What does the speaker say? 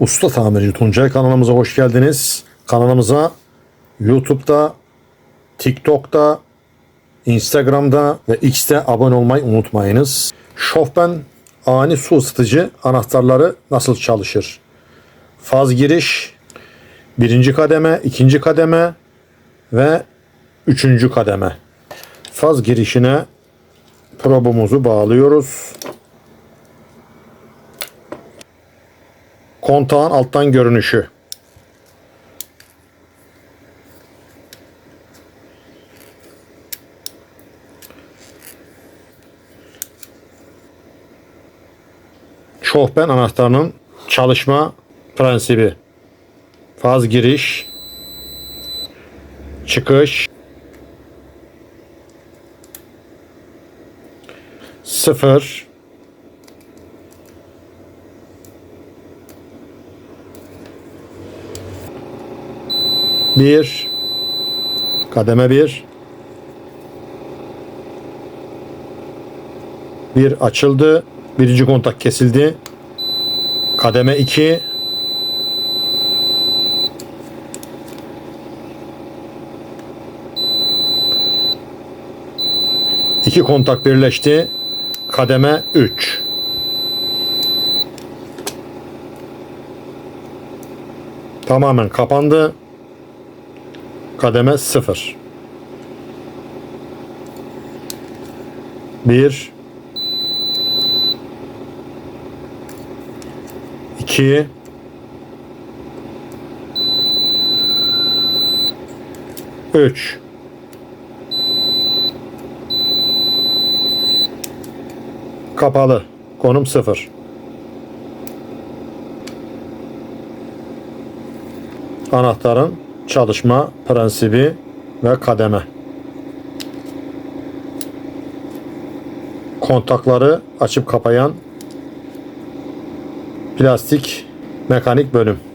Usta Tamirci Tuncay kanalımıza hoş geldiniz. Kanalımıza YouTube'da, TikTok'ta, Instagram'da ve X'te abone olmayı unutmayınız. Şofben ani su ısıtıcı anahtarları nasıl çalışır? Faz giriş, birinci kademe, ikinci kademe ve üçüncü kademe. Faz girişine probumuzu bağlıyoruz. Kontağın alttan görünüşü. Şofben anahtarının çalışma prensibi. Faz giriş, çıkış, sıfır, bir, kademe bir, bir açıldı, birinci kontak kesildi, kademe iki, İki kontak birleşti. Kademe 3. Tamamen kapandı. Kademe 0. 1 2 3 Kapalı. Konum 0. Anahtarın çalışma prensibi ve kademe. Kontakları açıp kapayan plastik mekanik bölüm.